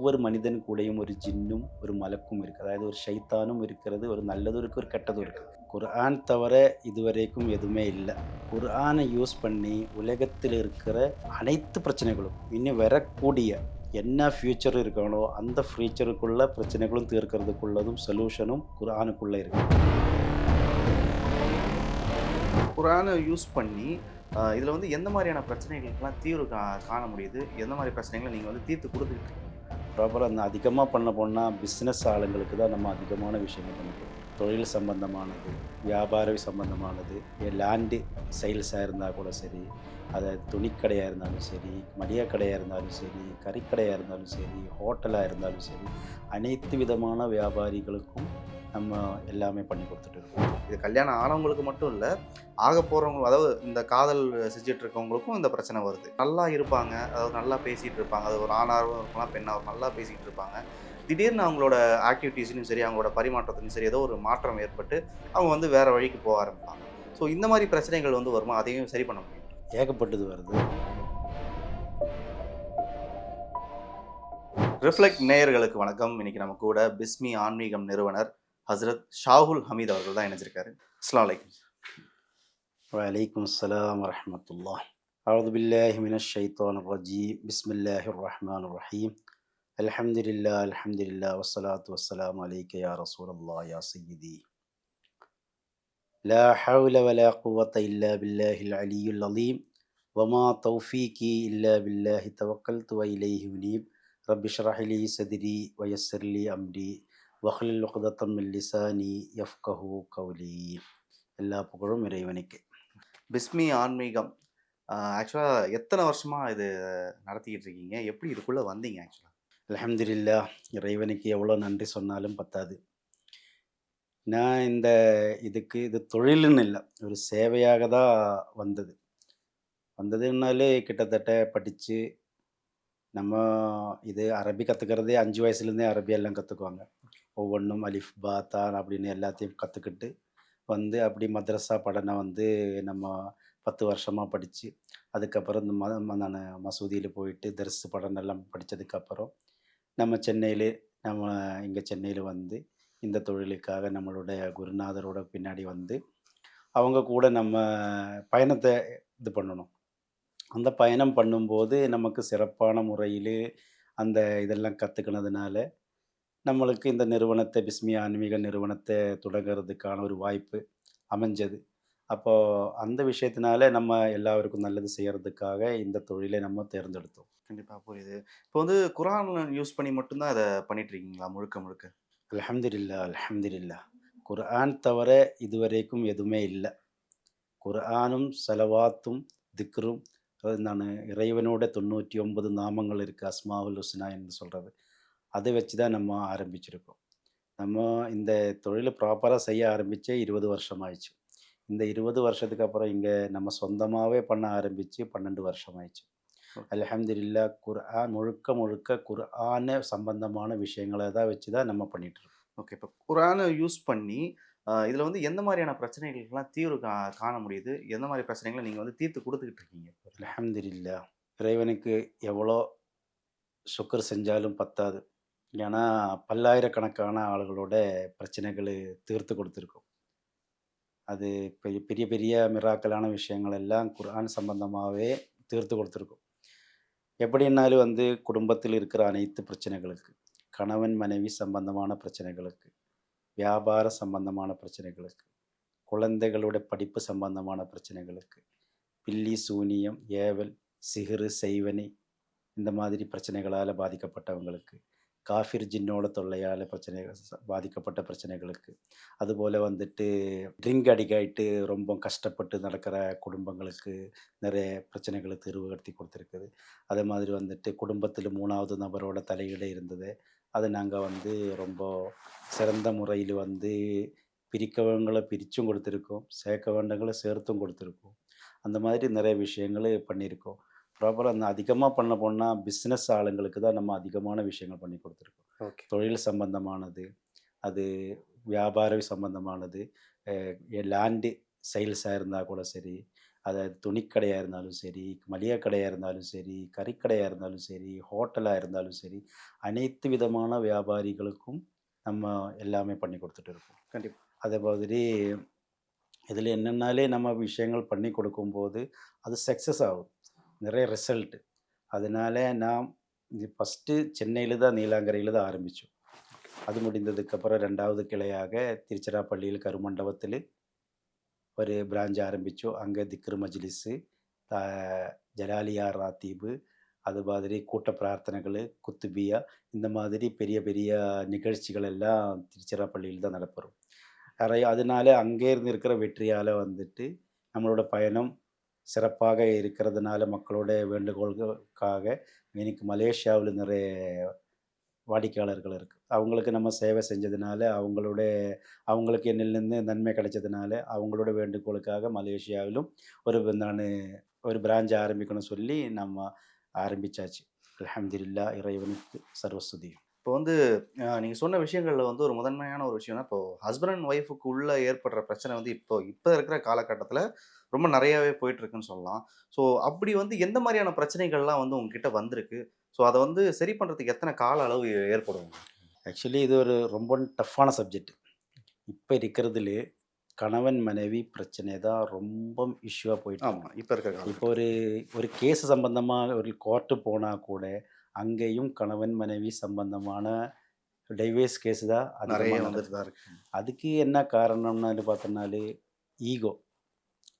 ஒவ்வொரு மனிதன் கூடயும் ஒரு ஜின்னும் ஒரு மலக்கும் இருக்குது அதாவது ஒரு ஷைத்தானும் இருக்கிறது ஒரு நல்லதும் இருக்குது ஒரு கெட்டதும் இருக்குது குர்ஆன் தவிர இதுவரைக்கும் எதுவுமே இல்லை. குர்ஆனை யூஸ் பண்ணி உலகத்தில் இருக்கிற அனைத்து பிரச்சனைகளும் இன்னும் வரக்கூடிய என்ன ஃப்யூச்சர் இருக்கானோ அந்த ஃப்யூச்சருக்குள்ள பிரச்சனைகளும் தீர்க்கிறதுக்குள்ளதும் சொல்யூஷனும் குர்ஆனுக்குள்ளே இருக்குது குரானை யூஸ் பண்ணி இதில் வந்து எந்த மாதிரியான பிரச்சனைகளுக்கெல்லாம் தீர்வு கா காண முடியுது? எந்த மாதிரி பிரச்சனைகளை நீங்கள் வந்து தீர்த்து கொடுத்துக்கிட்டு ப்ராப்பராக அந்த அதிகமாக பண்ண போனால் பிஸ்னஸ் ஆளுங்களுக்கு தான் நம்ம அதிகமான விஷயங்கள் பண்ணிக்கிறோம் தொழில் சம்பந்தமானது வியாபார சம்பந்தமானது லேண்டு சேல்ஸாக இருந்தால் கூட சரி அதை துணிக்கடையாக இருந்தாலும் சரி மளிகை கடையாக இருந்தாலும் சரி கறிக்கடையாக இருந்தாலும் சரி ஹோட்டலாக இருந்தாலும் சரி அனைத்து விதமான வியாபாரிகளுக்கும் நம்ம எல்லாமே பண்ணி கொடுத்துட்டு இருக்கோம் இது கல்யாணம் ஆனவங்களுக்கு மட்டும் இல்லை ஆக போகிறவங்க அதாவது இந்த காதல் செஞ்சுட்டு இருக்கவங்களுக்கும் இந்த பிரச்சனை வருது. நல்லா இருப்பாங்க அதாவது நல்லா பேசிகிட்டு இருப்பாங்க அது ஒரு ஆணாகவும் இருக்கலாம் பெண்ணாகவும் நல்லா பேசிக்கிட்டு இருப்பாங்க திடீர்னு அவங்களோட ஆக்டிவிட்டீஸ்லையும் சரி அவங்களோட பரிமாற்றத்துலையும் சரி ஏதோ ஒரு மாற்றம் ஏற்பட்டு அவங்க வந்து வேறு வழிக்கு போக ஆரம்பிப்பாங்க. ஸோ இந்த மாதிரி பிரச்சனைகள் வந்து வருமா? அதையும் சரி பண்ண முடியும்? ஏகப்பட்டது வருது. ரிஃப்ளெக்ட் நேயர்களுக்கு வணக்கம். இன்னைக்கு நம்ம கூட பிஸ்மி ஆன்மீகம் நிறுவனர் ஹசரத் ஷாஹுல் ஹமீத் அவர்கள் தான் இணைஞ்சிருக்காரு அஸ்லாலைக்கும் வலைக்கம் அஸ்லாம் வரமத்துல்லா أعوذ بالله من الشيطان الرجيم بسم الله الرحمن الرحيم الحمد لله الحمد لله والصلاة والسلام عليك يا رسول الله يا سيدي لا حول ولا قوة إلا بالله العلي العظيم وما توفيقي إلا بالله توكلت وإليه منيب رب اشرح لي صدري ويسر لي أمري வஹ்லில் உகதத்தம் லிசானி எஃப்கஹு கவுலி எல்லா புகழும் இறைவனுக்கு. பிஸ்மி ஆன்மீகம். ஆக்சுவலாக எத்தனை வருஷமாக இது நடத்திக்கிட்டு இருக்கீங்க? எப்படி இதுக்குள்ளே வந்தீங்க ஆக்சுவலாக அலமதுல்லா இறைவனுக்கு எவ்வளோ நன்றி சொன்னாலும் பத்தாது. நான் இந்த இதுக்கு இது தொழிலுன்னு இல்லை ஒரு சேவையாக தான் வந்தது. வந்ததுனாலே கிட்டத்தட்ட படித்து நம்ம இது அரபி கற்றுக்கிறதே அஞ்சு வயசுலேருந்தே அரபி எல்லாம் கற்றுக்குவாங்க ஒவ்வொன்றும் அலிஃப் பா தான் அப்படின்னு எல்லாத்தையும் கற்றுக்கிட்டு வந்து அப்படி மதரசா படனை வந்து நம்ம பத்து வருஷமாக படித்து அதுக்கப்புறம் இந்த ம நான் மசூதியில் போயிட்டு தரிசு படம் எல்லாம் படித்ததுக்கப்புறம் நம்ம சென்னையில் நம்ம இங்கே சென்னையில் வந்து இந்த தொழிலுக்காக நம்மளுடைய குருநாதரோட பின்னாடி வந்து அவங்க கூட நம்ம பயணத்தை இது பண்ணணும். அந்த பயணம் பண்ணும்போது நமக்கு சிறப்பான முறையில் அந்த இதெல்லாம் கற்றுக்கினதுனால நம்மளுக்கு இந்த நிறுவனத்தை பிஸ்மி ஆன்மீக நிறுவனத்தை தொடங்குறதுக்கான ஒரு வாய்ப்பு அமைஞ்சது. அப்போது அந்த விஷயத்தினால நம்ம எல்லாருக்கும் நல்லது செய்கிறதுக்காக இந்த தொழிலை நம்ம தேர்ந்தெடுத்தோம். கண்டிப்பாக புரியுது. இப்போ வந்து குரான் யூஸ் பண்ணி மட்டும்தான் அதை பண்ணிட்டு இருக்கீங்களா முழுக்க முழுக்க? அல்ஹம்துலில்லா அல்ஹம்துலில்லா. குர்ஆன் தவிர இதுவரைக்கும் எதுவுமே இல்லை. குர்ஆனும் செலவாத்தும் திக்ரும் அதாவது நான் இறைவனோட தொண்ணூற்றி ஒன்பது நாமங்கள் இருக்குது அஸ்மாவுல் ஹுஸ்னா என்று சொல்கிறது அதை வச்சு தான் நம்ம ஆரம்பிச்சிருக்கோம். நம்ம இந்த தொழிலை ப்ராப்பராக செய்ய ஆரம்பித்தே இருபது வருஷம் ஆயிடுச்சு. இந்த இருபது வருஷத்துக்கு அப்புறம் இங்கே நம்ம சொந்தமாகவே பண்ண ஆரம்பித்து பன்னெண்டு வருஷம் ஆயிடுச்சு. அல்ஹம்துலில்லா குர்ஆன் முழுக்க முழுக்க குர்ஆனை சம்பந்தமான விஷயங்களை தான் வச்சு தான் நம்ம பண்ணிட்டு இருக்கோம். ஓகே. இப்போ குரானை யூஸ் பண்ணி இதில் வந்து எந்த மாதிரியான பிரச்சனைகளுக்கெல்லாம் தீர்வு கா காண முடியுது? எந்த மாதிரி பிரச்சனைகளை நீங்கள் வந்து தீர்த்து கொடுத்துக்கிட்டு இருக்கீங்க? அல்ஹம்துலில்லா. இறைவனுக்கு எவ்வளோ சுக்கர் செஞ்சாலும் பத்தாது. ஏன்னா பல்லாயிரக்கணக்கான ஆளுகளோட பிரச்சனைகளை தீர்த்து கொடுத்துருக்கோம். அது பெரிய பெரிய பெரிய மிராக்கலான விஷயங்கள் எல்லாம் குர்ஆன் சம்பந்தமாகவே தீர்த்து கொடுத்துருக்கோம். எப்படின்னாலும் வந்து குடும்பத்தில் இருக்கிற அனைத்து பிரச்சனைகளுக்கு கணவன் மனைவி சம்பந்தமான பிரச்சனைகளுக்கு வியாபார சம்பந்தமான பிரச்சனைகளுக்கு குழந்தைகளோட படிப்பு சம்பந்தமான பிரச்சனைகளுக்கு பில்லி சூனியம் ஏவல் சிகிறு செய்வனை இந்த மாதிரி பிரச்சனைகளால் பாதிக்கப்பட்டவங்களுக்கு காஃபிர் ஜின்னோட தொல்லையால் பிரச்சனை பாதிக்கப்பட்ட பிரச்சனைகளுக்கு. அதுபோல் வந்துட்டு ட்ரிங்க் அடிக்காயிட்டு ரொம்ப கஷ்டப்பட்டு நடக்கிற குடும்பங்களுக்கு நிறைய பிரச்சனைகளை தீர்வுகடுத்தி கொடுத்துருக்குது. அதே மாதிரி வந்துட்டு குடும்பத்தில் மூணாவது நபரோட தலையீடு இருந்தது. அதை நாங்கள் வந்து ரொம்ப சிறந்த முறையில் வந்து பிரிக்கவங்களை பிரித்தும் கொடுத்துருக்கோம். சேர்க்க வேண்டவங்களை சேர்த்தும் கொடுத்துருக்கோம். அந்த மாதிரி நிறைய விஷயங்கள் பண்ணியிருக்கோம். ப்ராப்பராக அந்த அதிகமாக பண்ண போனால் பிஸ்னஸ் ஆளுங்களுக்கு தான் நம்ம அதிகமான விஷயங்கள் பண்ணி கொடுத்துருக்கோம். தொழில் சம்பந்தமானது அது வியாபார சம்பந்தமானது லேண்டு சேல்ஸாக இருந்தால் கூட சரி அதாவது துணிக்கடையாக இருந்தாலும் சரி மளிகை கடையாக இருந்தாலும் சரி கறிக்கடையாக இருந்தாலும் சரி ஹோட்டலாக இருந்தாலும் சரி அனைத்து விதமான வியாபாரிகளுக்கும் நம்ம எல்லாமே பண்ணி கொடுத்துட்டு இருக்கோம். கண்டிப்பா. அதே மாதிரி இதில் என்னென்னாலே நம்ம விஷயங்கள் பண்ணி கொடுக்கும்போது அது சக்ஸஸ் ஆகும். நிறைய ரிசல்ட்டு அதனால நான் இது ஃபஸ்ட்டு சென்னையில் தான் நீலாங்கரையில் தான் ஆரம்பித்தோம் அது முடிந்ததுக்கப்புறம் ரெண்டாவது கிளையாக திருச்சிராப்பள்ளியில் கருமண்டபத்தில் ஒரு பிரான்ச் ஆரம்பித்தோம் அங்கே திக்ரு மஜ்லிஸு த- ஜலாலியா ராத்தீபு அது மாதிரி கூட்ட பிரார்த்தனைகள் குத்துபியா இந்த மாதிரி பெரிய பெரிய நிகழ்ச்சிகள் எல்லாம் திருச்சிராப்பள்ளியில் தான் நடப்பெறும் நிறைய அதனால அங்கே இருந்து இருக்கிற வெற்றியால் வந்துட்டு நம்மளோட பயணம் சிறப்பாக இருக்கிறதுனால மக்களோட வேண்டுகோள்களுக்காக எனக்கு மலேசியாவில் நிறைய வாடிக்கையாளர்கள் இருக்குது அவங்களுக்கு நம்ம சேவை செஞ்சதுனால அவங்களோட அவங்களுக்கு என்னிலிருந்து நன்மை கிடைச்சதுனால அவங்களோட வேண்டுகோளுக்காக மலேசியாவிலும் ஒரு நான் ஒரு பிரான்ச் ஆரம்பிக்கணும்னு சொல்லி நம்ம ஆரம்பிச்சாச்சு. அலமதுல்லா இறைவனுக்கு சர்வஸ்துதியும். இப்போ வந்து நீங்கள் சொன்ன விஷயங்களில் வந்து ஒரு முதன்மையான ஒரு விஷயம்னா இப்போ ஹஸ்பண்ட் அண்ட் ஒய்ஃபுக்கு உள்ள ஏற்படுற பிரச்சனை வந்து இப்போ இப்போ இருக்கிற காலகட்டத்தில் ரொம்ப நிறையாவே போயிட்டு இருக்குன்னு சொல்லலாம். ஸோ அப்படி வந்து எந்த மாதிரியான பிரச்சனைகள்லாம் வந்து உங்ககிட்ட வந்திருக்கு? ஸோ அதை வந்து சரி பண்ணுறதுக்கு எத்தனை கால அளவு ஏற்படும்? ஆக்சுவலி இது ஒரு ரொம்ப டஃப்பான சப்ஜெக்ட் இப்போ இருக்கிறதுல கணவன் மனைவி பிரச்சனை தான் ரொம்ப இஷ்யூவாக போயிட்டு. ஆமாம் இப்போ இருக்கிற இப்போ ஒரு ஒரு கேஸ் சம்பந்தமாக ஒரு கோர்ட்டு போனால் கூட அங்கேயும் கணவன் மனைவி சம்பந்தமான டைவேஸ் கேஸ் தான் நிறைய வந்துட்டு தான் இருக்கு. அதுக்கு என்ன காரணம்னு பார்த்தோம்னாலே ஈகோ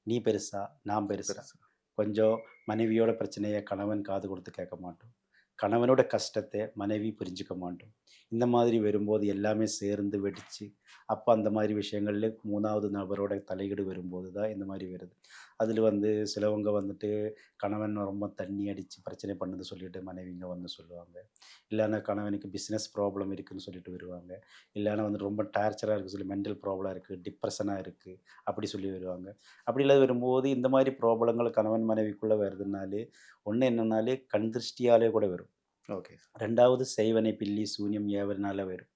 நீ பெருசா நான் பெருசா. கொஞ்சம் மனைவியோட பிரச்சனையை கணவன் காது கொடுத்து கேட்க மாட்டோம். கணவனோட கஷ்டத்தை மனைவி புரிஞ்சுக்க மாட்டோம். இந்த மாதிரி வரும்போது எல்லாமே சேர்ந்து வெடிச்சு அப்போ அந்த மாதிரி விஷயங்கள்ல மூணாவது நபரோட தலையீடு வரும்போது தான் இந்த மாதிரி வருது. அதில் வந்து சிலவங்க வந்துட்டு கணவன் ரொம்ப தண்ணி அடித்து பிரச்சனை பண்ணுது சொல்லிட்டு மனைவிங்க வந்து சொல்லுவாங்க. இல்லைன்னா கணவனுக்கு பிஸ்னஸ் ப்ராப்ளம் இருக்குன்னு சொல்லிட்டு வருவாங்க. இல்லைன்னா வந்து ரொம்ப டார்ச்சராக இருக்குது சொல்லி மென்டல் ப்ராப்ளம் இருக்குது டிப்ரெஷனாக இருக்குது அப்படி சொல்லி வருவாங்க. அப்படி இல்லாத வரும்போது இந்த மாதிரி ப்ராப்ளங்கள் கணவன் மனைவிக்குள்ளே வருதுனாலே ஒன்று என்னன்னாலே கண் திருஷ்டியாலே கூட வரும். ஓகே. ரெண்டாவது செய்வனை பில்லி சூன்யம் ஏவல்னால வரும்.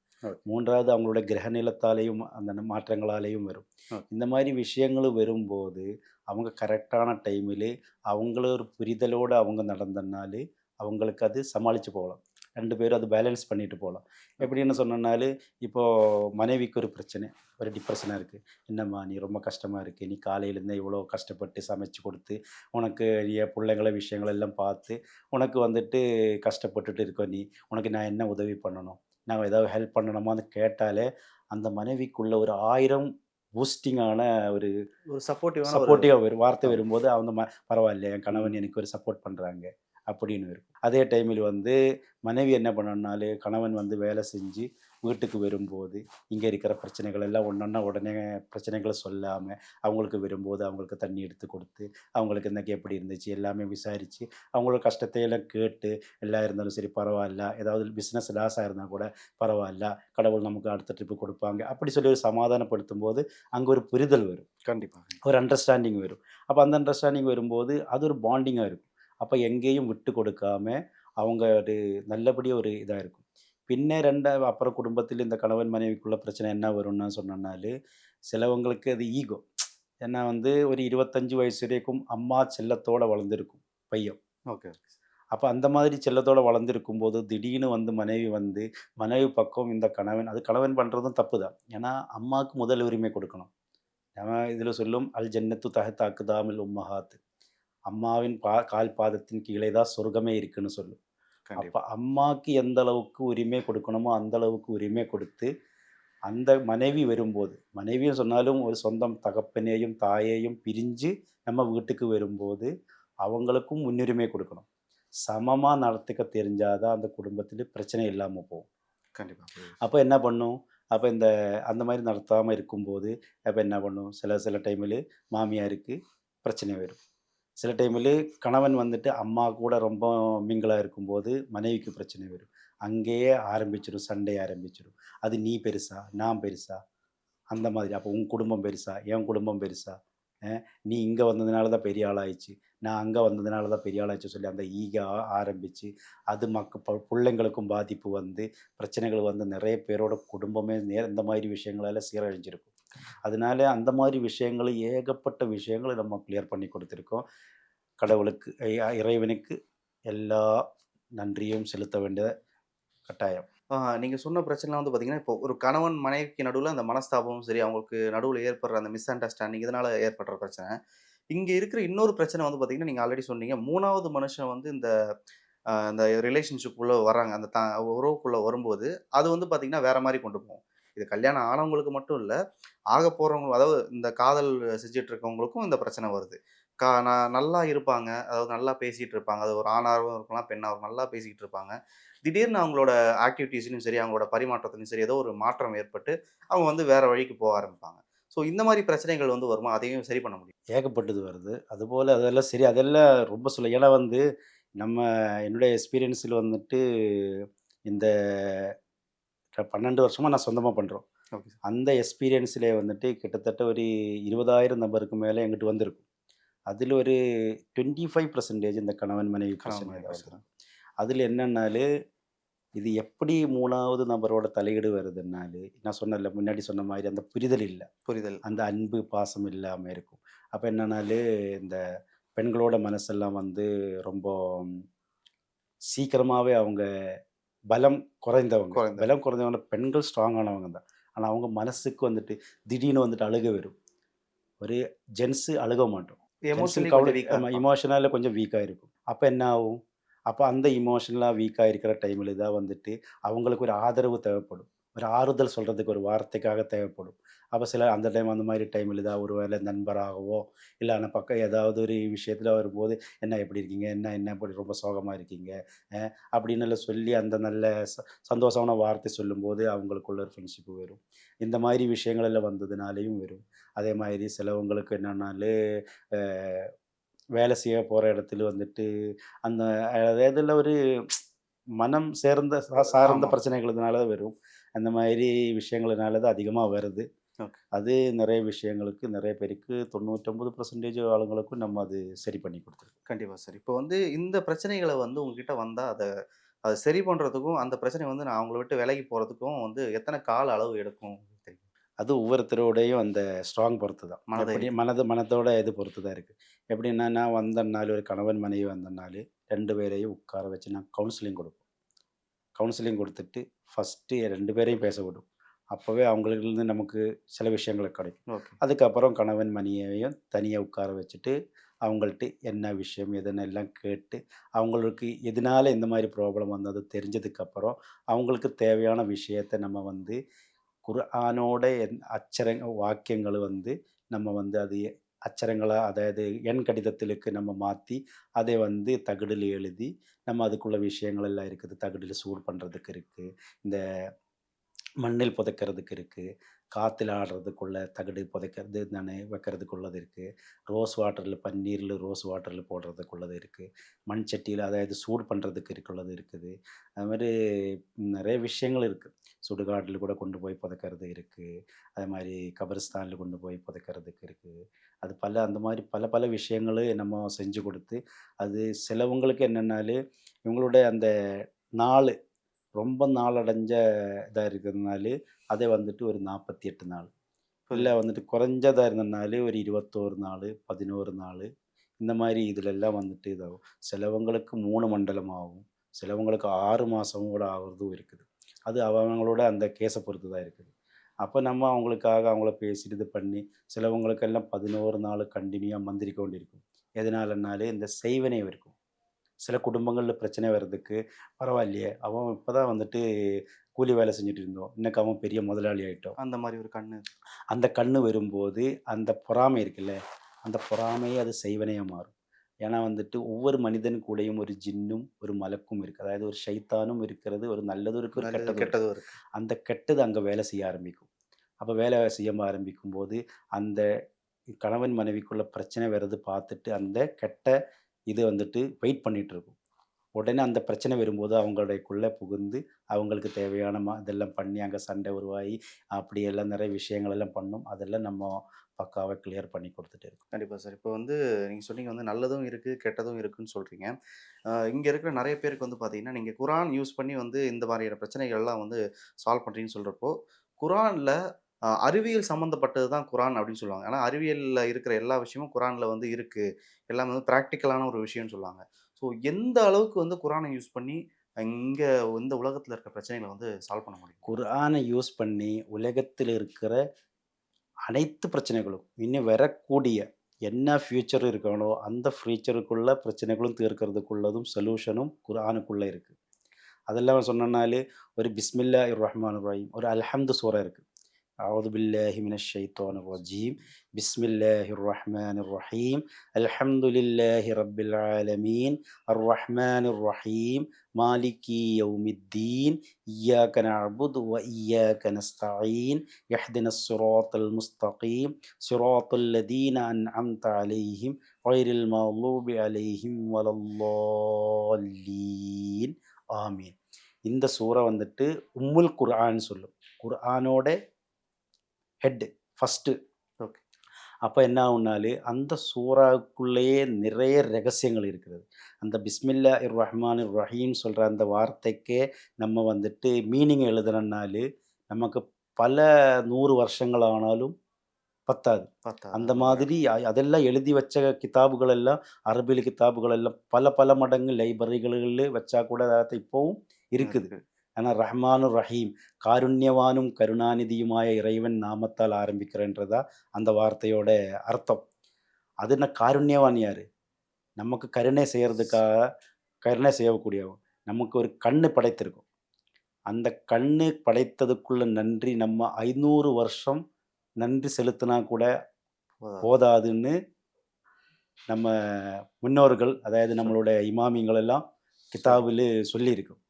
மூன்றாவது அவங்களோட கிரக நிலத்தாலேயும் அந்த மாற்றங்களாலேயும் வரும். இந்த மாதிரி விஷயங்கள் வரும்போது அவங்க கரெக்டான டைமில் அவங்கள ஒரு புரிதலோடு அவங்க நடந்தனாலே அவங்களுக்கு அது சமாளித்து போகலாம். ரெண்டு பேரும் அது பேலன்ஸ் பண்ணிட்டு போகலாம். எப்படின்னு சொன்னனாலே இப்போது மனைவிக்கு ஒரு பிரச்சனை ஒரு டிப்ரெஷனாக இருக்குது என்னம்மா நீ ரொம்ப கஷ்டமாக இருக்குது நீ காலையிலேருந்து இவ்வளோ கஷ்டப்பட்டு சமைச்சு கொடுத்து உனக்கு நீ பிள்ளைங்கள விஷயங்கள் எல்லாம் பார்த்து உனக்கு வந்துட்டு கஷ்டப்பட்டுட்டு இருக்க நீ உனக்கு நான் என்ன உதவி பண்ணணும்? நான் ஏதாவது ஹெல்ப் பண்ணணுமான்னு கேட்டாலே அந்த மனைவிக்குள்ள ஒரு ஆயிரம் பூஸ்டிங்கான ஒரு ஒரு சப்போர்ட்டிவான சப்போர்ட்டிவாக வரும் வார்த்தை. வரும்போது அவங்க பரவாயில்ல என் கணவன் எனக்கு ஒரு சப்போர்ட் பண்ணுறாங்க அப்படின்னு இருக்கும் அதே டைமில் வந்து மனைவி என்ன பண்ணணும்னாலே கணவன் வந்து வேலை செஞ்சு வீட்டுக்கு வரும்போது இங்கே இருக்கிற பிரச்சனைகள் எல்லாம் ஒன்றொன்னா உடனே பிரச்சனைகளை சொல்லாமல் அவங்களுக்கு வரும்போது அவங்களுக்கு தண்ணி எடுத்து கொடுத்து அவங்களுக்கு இன்னைக்கு எப்படி இருந்துச்சு எல்லாமே விசாரித்து அவங்களோட கஷ்டத்தை எல்லாம் கேட்டு எல்லாம் இருந்தாலும் சரி பரவாயில்ல ஏதாவது பிஸ்னஸ் லாஸாக இருந்தால் கூட பரவாயில்ல கடவுள் நமக்கு அடுத்த ட்ரிப்பு கொடுப்பாங்க அப்படி சொல்லி ஒரு சமாதானப்படுத்தும் போது அங்கே ஒரு புரிதல் வரும். கண்டிப்பாக ஒரு அண்டர்ஸ்டாண்டிங் வரும். அப்போ அந்த அண்டர்ஸ்டாண்டிங் வரும்போது அது ஒரு பாண்டிங்காக இருக்கும். அப்போ எங்கேயும் விட்டு கொடுக்காம அவங்க ஒரு நல்லபடியாக ஒரு இதாக இருக்கும். பின்ன ரெண்டா அப்புறம் குடும்பத்தில் இந்த கணவன் மனைவிக்குள்ள பிரச்சனை என்ன வரும்னு சொன்னனாலே சிலவங்களுக்கு அது ஈகோ. ஏன்னா வந்து ஒரு இருபத்தஞ்சு வயசு வரைக்கும் அம்மா செல்லத்தோட வளர்ந்துருக்கும் பையன். ஓகே அப்போ அந்த மாதிரி செல்லத்தோட வளர்ந்துருக்கும் போது திடீர்னு வந்து மனைவி வந்து மனைவி பக்கம் இந்த கணவன் அது கணவன் பண்ணுறதும் தப்பு தான் ஏன்னா அம்மாவுக்கு முதல் உரிமை கொடுக்கணும். நம்ம இதில் சொல்லும் அல் ஜன்னத்து தகத்தாக்கு தாமில் உம்மஹாத்து அம்மாவின் பா கால் பாதத்தின் கீழே தான் சொர்க்கமே இருக்குன்னு சொல்லும். அப்போ அம்மாவுக்கு எந்த அளவுக்கு உரிமை கொடுக்கணுமோ அந்த அளவுக்கு உரிமை கொடுத்து அந்த மனைவி வரும்போது மனைவியும் சொன்னாலும் ஒரு சொந்தம் தகப்பனையும் தாயையும் பிரிஞ்சு நம்ம வீட்டுக்கு வரும்போது அவங்களுக்கும் முன்னுரிமை கொடுக்கணும். சமமாக நடத்துக்க தெரிஞ்சாதான் அந்த குடும்பத்தில் பிரச்சனை இல்லாமல் போகும். கண்டிப்பா. புரியுது. அப்போ என்ன பண்ணும்? அப்போ இந்த அந்த மாதிரி நடத்தாமல் இருக்கும்போது அப்போ என்ன பண்ணும்? சில சில டைமில் மாமியாருக்கு பிரச்சனை வரும். சில டைமில் கணவன் வந்துட்டு அம்மா கூட ரொம்ப மிங்கலாக இருக்கும்போது மனைவிக்கு பிரச்சனை வரும். அங்கேயே ஆரம்பிச்சிடும் சண்டை ஆரம்பிச்சிடும் அது நீ பெருசா? நான் பெருசா? அந்த மாதிரி. அப்போ உன் குடும்பம் பெருசா? என் குடும்பம் பெருசா? நீ இங்கே வந்ததுனால தான் பெரிய ஆளாயிடுச்சு நான் அங்கே வந்ததுனால தான் பெரிய ஆளாச்சு சொல்லி அந்த ஈகா ஆரம்பித்து அது மக்க ப- பிள்ளைங்களுக்கும் பாதிப்பு வந்து பிரச்சனைகள் வந்து நிறைய பேரோட குடும்பமே நே இந்த மாதிரி விஷயங்களால சீரழிஞ்சிருக்கும். அதனால அந்த மாதிரி விஷயங்கள் ஏகப்பட்ட விஷயங்களை நம்ம கிளியர் பண்ணி கொடுத்துருக்கோம். கடவுளுக்கு இறைவனுக்கு எல்லா நன்றியும் செலுத்த வேண்டிய கட்டாயம். நீங்கள் சொன்ன பிரச்சனை வந்து பார்த்தீங்கன்னா இப்போ ஒரு கணவன் மனைவிக்கு நடுவில் அந்த மனஸ்தாபமும் சரி அவங்களுக்கு நடுவில் ஏற்படுற அந்த மிஸ் அண்டர்ஸ்டாண்டிங் இதனால் ஏற்படுற பிரச்சனை. இங்கே இருக்கிற இன்னொரு பிரச்சனை வந்து பார்த்தீங்கன்னா நீங்கள் ஆல்ரெடி சொன்னீங்க. மூணாவது மனுஷன் வந்து இந்த அந்த இந்த வராங்க அந்த த உறவுக்குள்ளே வரும்போது அது வந்து பார்த்தீங்கன்னா வேறு மாதிரி கொண்டு போகும். இது கல்யாணம் ஆனவங்களுக்கு மட்டும் இல்லை ஆக போகிறவங்களும் அதாவது இந்த காதல் செஞ்சுட்டு இருக்கவங்களுக்கும் இந்த பிரச்சனை வருது. கா நான் நல்லா இருப்பாங்க. அதாவது நல்லா பேசிகிட்டு இருப்பாங்க. அது ஒரு ஆணாகவும் இருக்கலாம் பெண்ணாகவும் நல்லா பேசிக்கிட்டு இருப்பாங்க. திடீர்னு அவங்களோட ஆக்டிவிட்டீஸ்லையும் சரி அவங்களோட பரிமாற்றத்துலையும் சரி ஏதோ ஒரு மாற்றம் ஏற்பட்டு அவங்க வந்து வேறு வழிக்கு போக ஆரம்பிப்பாங்க. ஸோ இந்த மாதிரி பிரச்சனைகள் வந்து வருமா? அதையும் சரி பண்ண முடியும்? ஏகப்பட்டது வருது. அதுபோல் அதெல்லாம் சரி அதெல்லாம் ரொம்ப சொல்ல ஏன்னா வந்து நம்ம என்னுடைய எக்ஸ்பீரியன்ஸில் வந்துட்டு இந்த பன்னெண்டு வருஷமாக நான் சொந்தமாக பண்ணுறோம் அந்த எக்ஸ்பீரியன்ஸில் வந்துட்டு கிட்டத்தட்ட ஒரு இருபதாயிரம் நபருக்கு மேலே எங்கிட்ட வந்திருக்கும். அதில் ஒரு டுவெண்ட்டி ஃபைவ் பர்சன்டேஜ் இந்த கணவன் மனைவி பிரச்சனை அதில் என்னன்னாலே இது எப்படி மூணாவது நபரோட தலையீடு வருதுன்னாலே நான் சொன்னல முன்னாடி சொன்ன மாதிரி அந்த புரிதல் இல்லை. புரிதல். அந்த அன்பு பாசம் இல்லாமல் இருக்கும். அப்போ என்னன்னாலே இந்த பெண்களோட மனசெல்லாம் வந்து ரொம்ப சீக்கிரமாகவே அவங்க பலம் குறைந்தவங்க. குறைந்த. பலம் குறைந்தவங்க பெண்கள் ஸ்ட்ராங்கானவங்க தான். ஆனால் அவங்க மனசுக்கு வந்துட்டு திடீர்னு வந்துட்டு அழுக வரும். ஒரு ஜென்ஸு அழுக மாட்டோம். எமோஷனலி கொஞ்சம் வீக்காக இருக்கும். அப்போ என்ன ஆகும்? அப்போ அந்த இமோஷனலாக வீக்காக இருக்கிற டைமில் தான் வந்துட்டு அவங்களுக்கு ஒரு ஆதரவு தேவைப்படும். ஒரு ஆறுதல் சொல்கிறதுக்கு ஒரு வார்த்தைக்காக தேவைப்படும். அப்போ சில அந்த டைம் அந்த மாதிரி டைமில் தான் ஒரு வேளை நண்பராகவோ இல்லை அந்த பக்கம் ஏதாவது ஒரு விஷயத்தில் வரும்போது என்ன எப்படி இருக்கீங்க? என்ன என்ன இப்படி ரொம்ப சோகமாக இருக்கீங்க? அப்படின்னு எல்லாம் சொல்லி அந்த நல்ல ச- சந்தோஷமான வார்த்தை சொல்லும்போது அவங்களுக்குள்ள ஒரு ஃப்ரெண்ட்ஷிப்பு வரும். இந்த மாதிரி விஷயங்கள் எல்லாம் வந்ததுனாலையும் வரும். அதே மாதிரி சிலவங்களுக்கு என்னன்னாலே வேலை செய்ய போகிற இடத்துல வந்துட்டு அந்த இதில் ஒரு மனம் சேர்ந்த சார்ந்த ஆமா. பிரச்சனைகள்னால தான் வரும். அந்த மாதிரி விஷயங்கள்னால தான் அதிகமாக வருது. அது நிறைய விஷயங்களுக்கு நிறைய பேருக்கு தொண்ணூற்றொம்பது பர்சன்டேஜ் ஆளுங்களுக்கும் நம்ம அது சரி பண்ணி கொடுத்துருக்கோம் கண்டிப்பாக சார். இப்போ வந்து இந்த பிரச்சனைகளை வந்து உங்ககிட்ட வந்தால் அதை அதை சரி பண்ணுறதுக்கும் அந்த பிரச்சனை வந்து நான் அவங்கள விட்டு விலகி போகிறதுக்கும் வந்து எத்தனை கால அளவு எடுக்கும்? தெரியும் அது ஒவ்வொருத்தரோடையும் அந்த ஸ்ட்ராங் பொறுத்து தான். மனதை மனது மனதோட இது பொறுத்து தான் இருக்குது எப்படின்னா நான் வந்த நாள் ஒரு கணவன் மனைவி வந்த நாள் ரெண்டு பேரையும் உட்கார வச்சு நான் கவுன்சிலிங் கொடுப்போம். கவுன்சிலிங் கொடுத்துட்டு ஃபஸ்ட்டு ரெண்டு பேரையும் பேச விடும். அப்போவே அவங்களிருந்து நமக்கு சில விஷயங்கள் கிடைக்கும். அதுக்கப்புறம் கணவன் மனைவியையும் தனியாக உட்கார வச்சுட்டு அவங்கள்ட்ட என்ன விஷயம் எதுன்னு எல்லாம் கேட்டு அவங்களுக்கு எதனால இந்த மாதிரி ப்ராப்ளம் வந்தது தெரிஞ்சதுக்கப்புறம் அவங்களுக்கு தேவையான விஷயத்தை நம்ம வந்து குர்ஆனோட என் அச்சரங்க வாக்கியங்கள் வந்து நம்ம வந்து அது அச்சரங்களை அதாவது எண் கடிதத்திலுக்கு நம்ம மாற்றி அதை வந்து தகடில் எழுதி நம்ம அதுக்குள்ள விஷயங்கள் எல்லாம் இருக்குது. தகடில் சூடு பண்ணுறதுக்கு இருக்குது இந்த மண்ணில் புதைக்கிறதுக்கு இருக்குது காற்றுல ஆடுறதுக்குள்ள தகடு புதைக்கிறது தானே வைக்கிறதுக்குள்ளது இருக்குது ரோஸ் வாட்டரில் பன்னீரில் ரோஸ் வாட்டரில் போடுறதுக்குள்ளது இருக்குது மண் சட்டியில் அதாவது சூடு பண்ணுறதுக்கு இருக்குள்ளது இருக்குது. அது மாதிரி நிறைய விஷயங்கள் இருக்குது சுடுகாட்டில் கூட கொண்டு போய் புதைக்கிறது இருக்குது அதே மாதிரி கபரிஸ்தானில் கொண்டு போய் புதைக்கிறதுக்கு இருக்குது அது பல அந்த மாதிரி பல பல விஷயங்கள் நம்ம செஞ்சு கொடுத்து அது சிலவங்களுக்கு என்னென்னாலே இவங்களோட அந்த நாள் ரொம்ப நாளடைஞ்ச இதாக இருக்கிறதுனால அதை வந்துட்டு ஒரு நாற்பத்தி எட்டு நாள் இல்லை வந்துட்டு குறைஞ்சதாக இருந்ததுனாலே ஒரு இருபத்தோரு நாள் பதினோரு நாள். இந்த மாதிரி இதிலெல்லாம் வந்துட்டு இதாகும். சிலவங்களுக்கு மூணு மண்டலம் ஆகும் சிலவங்களுக்கு ஆறு மாதம் கூட ஆகுறதும் இருக்குது. அது அவங்களோட அந்த கேஸை பொறுத்து தான் இருக்குது. அப்போ நம்ம அவங்களுக்காக அவங்கள பேசிட்டு இது பண்ணி சிலவங்களுக்கெல்லாம் பதினோரு நாள் கண்டினியூவாக மந்திரிக்க வேண்டியிருக்கும். எதனாலனாலே இந்த செய்வனை இருக்கும். சில குடும்பங்களில் பிரச்சனை வர்றதுக்கு பரவாயில்லையே. அவன் இப்போ தான் வந்துட்டு கூலி வேலை செஞ்சுட்டு இருந்தோம். இன்னைக்கு அவன் பெரிய முதலாளி ஆகிட்டோம் அந்த மாதிரி ஒரு கண்ணு. அந்த கண்ணு வரும்போது அந்த பொறாமை இருக்குல்ல அந்த பொறாமையே அது செய்வனையாக மாறும். ஏன்னா வந்துட்டு ஒவ்வொரு மனிதன் கூடயும் ஒரு ஜின்னும் ஒரு மலக்கும் இருக்குது அதாவது ஒரு ஷைத்தானும் இருக்கிறது ஒரு நல்லதும் இருக்குது ஒரு நல்லது கெட்டதும் இருக்கு. இருக்கு. அந்த கெட்டது அங்கே வேலை செய்ய ஆரம்பிக்கும். அப்போ வேலை செய்ய ஆரம்பிக்கும் போது அந்த கணவன் மனைவிக்குள்ள பிரச்சனை வர்றது பார்த்துட்டு அந்த கெட்ட இது வந்துட்டு வெயிட் பண்ணிகிட்ருக்கும் உடனே அந்த பிரச்சனை வரும்போது அவங்களுடையக்குள்ளே புகுந்து அவங்களுக்கு தேவையான மா இதெல்லாம் பண்ணி அங்கே சண்டை உருவாகி அப்படியெல்லாம் நிறைய விஷயங்கள் எல்லாம் பண்ணும். அதெல்லாம் நம்ம பக்காவாக கிளியர் பண்ணி கொடுத்துட்டு இருக்கோம். கண்டிப்பாக சார். இப்போ வந்து நீங்கள் சொன்னீங்க வந்து நல்லதும் இருக்குது கெட்டதும் இருக்குன்னு சொல்கிறீங்க இங்கே இருக்கிற நிறைய பேருக்கு வந்து பார்த்தீங்கன்னா நீங்கள் குரான் யூஸ் பண்ணி வந்து இந்த மாதிரியான பிரச்சனைகள்லாம் வந்து சால்வ் பண்ணுறீங்கன்னு சொல்கிறப்போ குரானில் அறிவியல் சம்மந்தப்பட்டது தான் குரான் அப்படின்னு சொல்லுவாங்க. ஆனால் அறிவியலில் இருக்கிற எல்லா விஷயமும் குரானில் வந்து இருக்குது எல்லாமே வந்து ப்ராக்டிக்கலான ஒரு விஷயம்னு சொல்லுவாங்க. ஸோ எந்த அளவுக்கு வந்து குரானை யூஸ் பண்ணி இங்கே இந்த உலகத்தில் இருக்கிற பிரச்சனைகளை வந்து சால்வ் பண்ண முடியும்? குரானை யூஸ் பண்ணி உலகத்தில் இருக்கிற அனைத்து பிரச்சனைகளும் இன்னும் வரக்கூடிய என்ன ஃப்யூச்சர் இருக்கணும் அந்த ஃபியூச்சருக்குள்ள பிரச்சனைகளும் தீர்க்கறதுக்குள்ளதும் சொல்யூஷனும் குரானுக்குள்ளே இருக்குது அதெல்லாம் சொன்னனாலே ஒரு பிஸ்மில்லா ரஹ்மான் ரஹீம் ஒரு அல்ஹம்து சூரா இருக்குது أعوذ بالله من الشيطان الرجيم بسم الله الرحمن الرحيم الحمد لله رب العالمين الرحمن الرحيم مالك يوم الدين إياك نعبد وإياك نستعين يهدنا الصراط المستقيم صراط الذين أنعمت عليهم غير المغضوب عليهم ولا الضالين ஆமீன் இந்த சூறா வந்துட்டு உம்முல் குர்ஆன் சொல்லும் குர்ஆனோட ஹெட் ஃபஸ்ட்டு ஓகே அப்போ என்ன ஆகுனாலே அந்த சூறாவுக்குள்ளேயே நிறைய ரகசியங்கள் இருக்கிறது. அந்த பிஸ்மில்லா இர் ரஹ்மான் ரஹீம் சொல்கிற அந்த வார்த்தைக்கே நம்ம வந்துட்டு மீனிங் எழுதுனனாலே நமக்கு பல நூறு வருஷங்கள் ஆனாலும் பத்தாது. அந்த மாதிரி அதெல்லாம் எழுதி வச்ச கிதாபுகள் எல்லாம் அரபில் கிதாபுகள் எல்லாம் பல பல மடங்கு லைப்ரரிகளில் வச்சா கூட அது இப்போவும் இருக்குது. ஆனால் ரஹ்மானு ரஹீம் காருண்யவானும் கருணாநிதியுமாய இறைவன் நாமத்தால் ஆரம்பிக்கிறன்றதா? அந்த வார்த்தையோட அர்த்தம். அது என்ன காருண்யவான் யாரு? நமக்கு கருணை செய்யறதுக்காக கருணை செய்யக்கூடியவன். நமக்கு ஒரு கண்ணு படைத்திருக்கும். அந்த கண்ணு படைத்ததுக்குள்ள நன்றி நம்ம ஐநூறு வருஷம் நன்றி செலுத்தினா கூட போதாது. போதாதுன்னு நம்ம முன்னோர்கள் அதாவது நம்மளோட இமாமிங்கள் எல்லாம் கிதாபில் சொல்லியிருக்கும்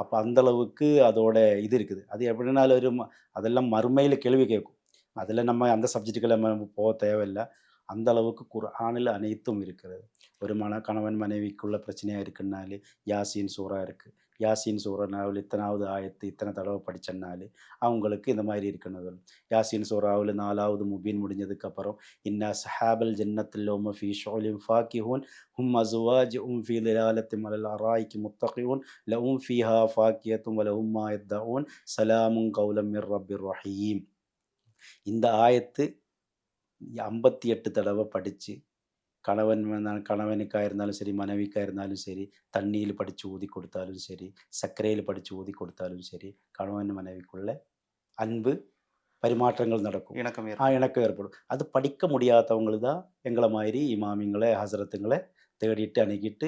அப்போ அந்த அளவுக்கு அதோட இது இருக்குது. அது எப்படினாலும் ஒரு அதெல்லாம் மறுமையில் கேள்வி கேட்கும். அதில் நம்ம அந்த சப்ஜெக்டுகளை நம்ம போக தேவையில்லை. அந்த அளவுக்கு குர்ஆனில் அனைத்தும் இருக்கிறது. ஒரு மன கணவன் மனைவிக்குள்ள பிரச்சனையாக இருக்குன்னாலே யாசின் சூறா இருக்குது யாசின் சூறாவில் இத்தனாவது ஆயத்து இத்தனை தடவை படிச்சனாலே அவங்களுக்கு இந்த மாதிரி இருக்கணும் யாசின் சூறாவில் நாலாவது முபீன் முடிஞ்சதுக்கு அப்புறம் இன்னா சஹாபல் ஜன்னத்தில் லோம ஃபி ஷோலிம் ஃபாக்கிஹூன் ஹும் அசுவாஜ் உம் ஃபி லிலாலத்தி மலல் அராய்க்கு முத்தகியூன் லவும் ஃபீஹா ஃபாக்கியத்தும் வலவும் மாயத்தவுன் சலாமும் கௌலம் மிர் ரப்பிர் ரஹீம். இந்த ஆயத்து ஐம்பத்தி எட்டு தடவை படித்து கணவன் கணவனுக்காக இருந்தாலும் சரி மனைவிக்காக இருந்தாலும் சரி தண்ணியில் படித்து ஊதி கொடுத்தாலும் சரி சர்க்கரையில் படித்து ஊதி கொடுத்தாலும் சரி கணவன் மனைவிக்குள்ள அன்பு பரிமாற்றங்கள் நடக்கும் இணக்கம் ஆ ஏற்படும். அது படிக்க முடியாதவங்களுக்கு தான் எங்களை மாதிரி இமாமிங்களை ஹசரத்துங்களை தேடிட்டு அணுகிட்டு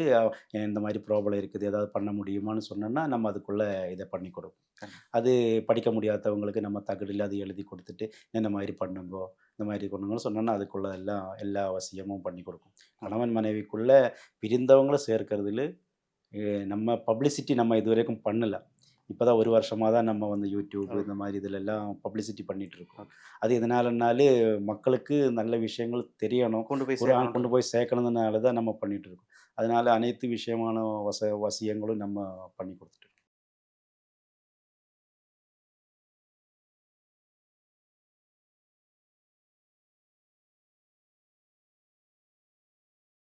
இந்த மாதிரி ப்ராப்ளம் இருக்குது ஏதாவது பண்ண முடியுமான்னு சொன்னோன்னா நம்ம அதுக்குள்ளே இதை பண்ணி கொடுப்போம் கண்டிப்பா. அது படிக்க முடியாதவங்களுக்கு நம்ம தகடில் அது எழுதி கொடுத்துட்டு இந்த மாதிரி பண்ணுங்கோ இந்த மாதிரி பண்ணுங்கன்னு சொன்னோன்னா அதுக்குள்ள எல்லாம் எல்லா அவசியமும் பண்ணி கொடுக்கும். கணவன் மனைவிக்குள்ள பிரிந்தவங்களை சேர்க்கறதுல நம்ம பப்ளிசிட்டி நம்ம இது வரைக்கும் பண்ணலை. இப்போதான் ஒரு வருஷமாக தான் நம்ம வந்து யூடியூப். இந்த மாதிரி இதுல எல்லாம் பப்ளிசிட்டி பண்ணிட்டு இருக்கோம். அது எதனாலனாலே மக்களுக்கு நல்ல விஷயங்கள் தெரியணும். கொண்டு போய் சேர்க்கணும். கொண்டு போய் சேர்க்கணுன்றனால தான் நம்ம பண்ணிட்டு இருக்கோம். அதனால அனைத்து விஷயமான வச வசியங்களும் நம்ம பண்ணி கொடுத்துட்டு